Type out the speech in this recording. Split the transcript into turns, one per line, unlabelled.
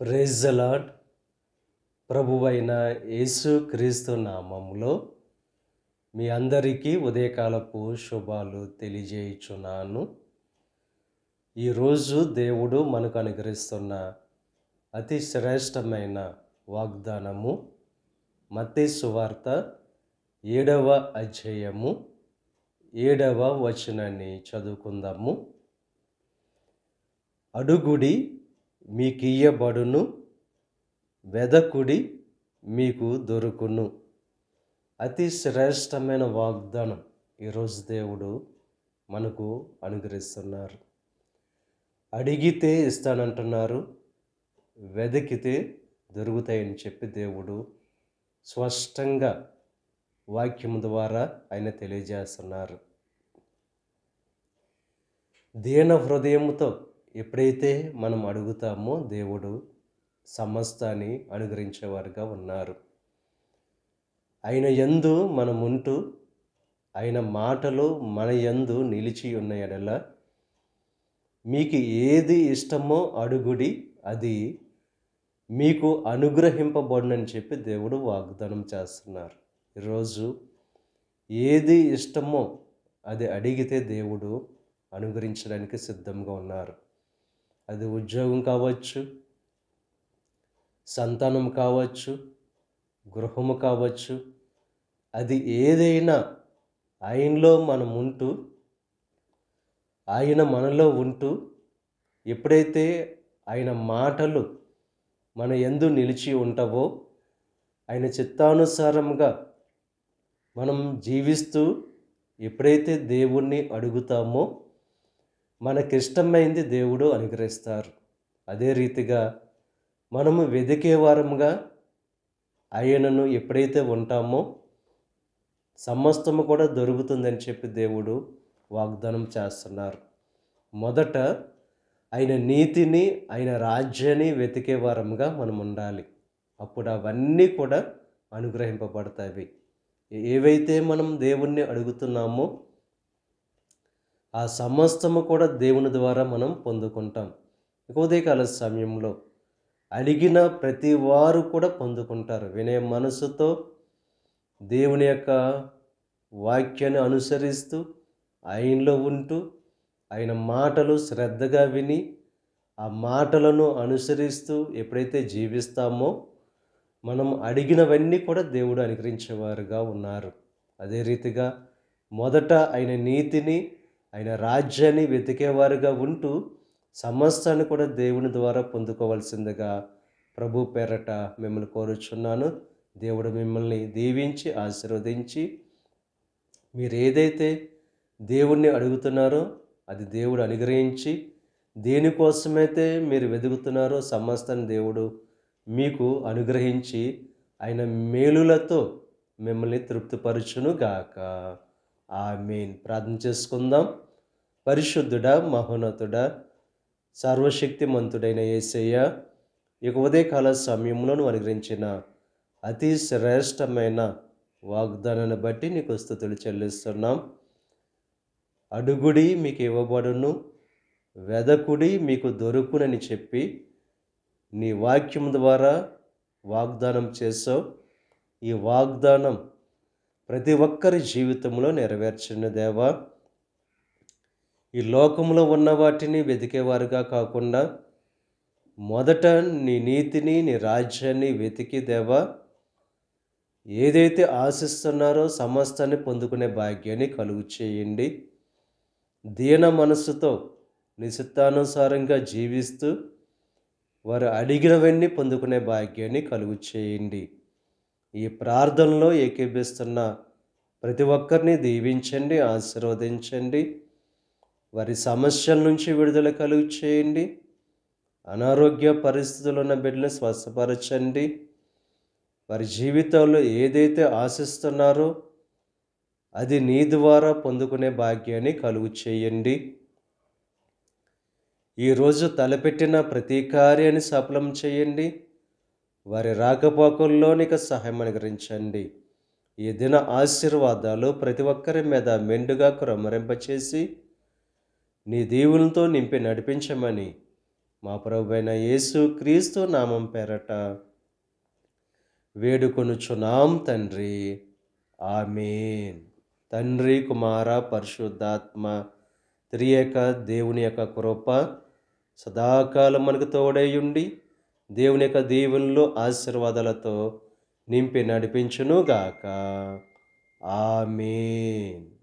Praise ప్రభువైన యేసు క్రీస్తు నామములో మీ అందరికీ ఉదయకాలపు శుభాలు తెలియజేయుచున్నాను. ఈరోజు దేవుడు మనకు అనుగ్రహిస్తున్న అతి శ్రేష్టమైన వాగ్దానము మత్తే సువార్త ఏడవ అధ్యాయము ఏడవ వచనాన్ని చదువుకుందాము. అడుగుడి మీకియ్యబడును వెదకుడి మీకు దొరుకును. అతి శ్రేష్టమైన వాగ్దానం ఈరోజు దేవుడు మనకు అనుగ్రహిస్తున్నారు. అడిగితే ఇస్తానంటున్నారు వెదకితే దొరుకుతాయని చెప్పి దేవుడు స్పష్టంగా వాక్యం ద్వారా ఆయన తెలియజేస్తున్నారు. దీన హృదయంతో ఎప్పుడైతే మనం అడుగుతామో దేవుడు సమస్తాన్ని అనుగ్రహించేవారుగా ఉన్నారు. ఆయన యందు మనముంటూ ఆయన మాటలు మన యందు నిలిచి ఉన్న ఎడల మీకు ఏది ఇష్టమో అడుగుడి అది మీకు అనుగ్రహింపబడినని చెప్పి దేవుడు వాగ్దానం చేస్తున్నారు. ఈరోజు ఏది ఇష్టమో అది అడిగితే దేవుడు అనుగ్రహించడానికి సిద్ధంగా ఉన్నారు. అది ఉద్యోగం కావచ్చు సంతానం కావచ్చు గృహము కావచ్చు అది ఏదైనా ఆయనలో మనం ఉంటూ ఆయన మనలో ఉంటూ ఎప్పుడైతే ఆయన మాటలు మన ఎందు నిలిచి ఉంటావో ఆయన చిత్తానుసారంగా మనం జీవిస్తూ ఎప్పుడైతే దేవుణ్ణి అడుగుతామో మనకిష్టమైంది దేవుడు అనుగ్రహిస్తారు. అదే రీతిగా మనము వెదికే వారముగా ఆయనను ఎప్పుడైతే ఉంటామో సమస్తము కూడా దొరుకుతుందని చెప్పి దేవుడు వాగ్దానం చేస్తున్నారు. మొదట ఆయన నీతిని ఆయన రాజ్యాన్ని వెతికే వారముగా మనం ఉండాలి. అప్పుడు అవన్నీ కూడా అనుగ్రహింపబడతాయి. ఏవైతే మనం దేవుణ్ణి అడుగుతున్నామో ఆ సమస్తము కూడా దేవుని ద్వారా మనం పొందుకుంటాం. ఉదయకాల సమయంలో అడిగిన ప్రతి వారు కూడా పొందుకుంటారు. వినే మనసుతో దేవుని యొక్క వాక్యాన్ని అనుసరిస్తూ ఆయనలో ఉంటూ ఆయన మాటలు శ్రద్ధగా విని ఆ మాటలను అనుసరిస్తూ ఎప్పుడైతే జీవిస్తామో మనం అడిగినవన్నీ కూడా దేవుడు అనుగ్రహించేవారుగా ఉన్నారు. అదే రీతిగా మొదట ఆయన నీతిని ఆయన రాజ్యాన్ని వెతికేవారుగా ఉంటూ సమస్తాన్ని కూడా దేవుని ద్వారా పొందుకోవాల్సిందిగా ప్రభు పేరట మిమ్మల్ని కోరుచున్నాను. దేవుడు మిమ్మల్ని దీవించి ఆశీర్వదించి మీరు ఏదైతే దేవుణ్ణి అడుగుతున్నారో అది దేవుడు అనుగ్రహించి దేనికోసమైతే మీరు వెతుకుతున్నారో సమస్తాన్ని దేవుడు మీకు అనుగ్రహించి ఆయన మేలులతో మిమ్మల్ని తృప్తిపరచును ఆమెన్. ఆ ప్రార్థన చేసుకుందాం. పరిశుద్ధుడా మహోన్నతుడా సర్వశక్తిమంతుడైన యేసయ్య ఇక ఉదయకాల సమయంలోను అనుగ్రహించిన అతి శ్రేష్టమైన వాగ్దానాన్ని బట్టి నీకు స్థుతులు చెల్లిస్తున్నాం. అడుగుడి మీకు ఇవ్వబడును వెదకుడి మీకు దొరుకునని చెప్పి నీ వాక్యం ద్వారా వాగ్దానం చేసావు ఈ వాగ్దానం ప్రతి ఒక్కరి జీవితంలో నెరవేర్చిన దేవా. ఈ లోకంలో ఉన్న వాటిని వెతికేవారుగా కాకుండా మొదట నీ నీతిని నీ రాజ్యాన్ని వెతికి దేవా. ఏదైతే ఆశిస్తున్నారో సమస్తాన్ని పొందుకునే భాగ్యాన్ని కలుగు చేయండి. దీన మనస్సుతో నిశిత్తానుసారంగా జీవిస్తూ వారు అడిగినవన్నీ పొందుకునే భాగ్యాన్ని కలుగు చేయండి. ఈ ప్రార్థనలో ఏకీభిస్తున్న ప్రతి ఒక్కరిని దీవించండి ఆశీర్వదించండి వారి సమస్యల నుంచి విడుదల కలుగు చేయండి అనారోగ్య పరిస్థితులు ఉన్న బిడ్డలు స్వస్థపరచండి వారి జీవితంలో ఏదైతే ఆశిస్తున్నారో అది నీ ద్వారా పొందుకునే భాగ్యాన్ని కలుగు చేయండి ఈరోజు తలపెట్టిన ప్రతి కార్యాన్ని సఫలం చేయండి. వారి రాకపోకల్లోనిక సహాయం అనుగ్రహించండి. ఈ దిన ఆశీర్వాదాలు ప్రతి ఒక్కరి మీద మెండుగా క్రమరింపచేసి నీ దీవులతో నింపి నడిపించమని మా ప్రభువైన యేసు క్రీస్తు నామం పేరట వేడుకొనుచున్నాం తండ్రి. ఆమెన్. తండ్రి కుమార పరిశుద్ధాత్మ త్రియక దేవుని యొక్క కృప సదాకాలం మనకు తోడైయుండి దేవుని యొక్క దీవుల్లో ఆశీర్వాదాలతో నింపి నడిపించునుగాక. ఆమేన్.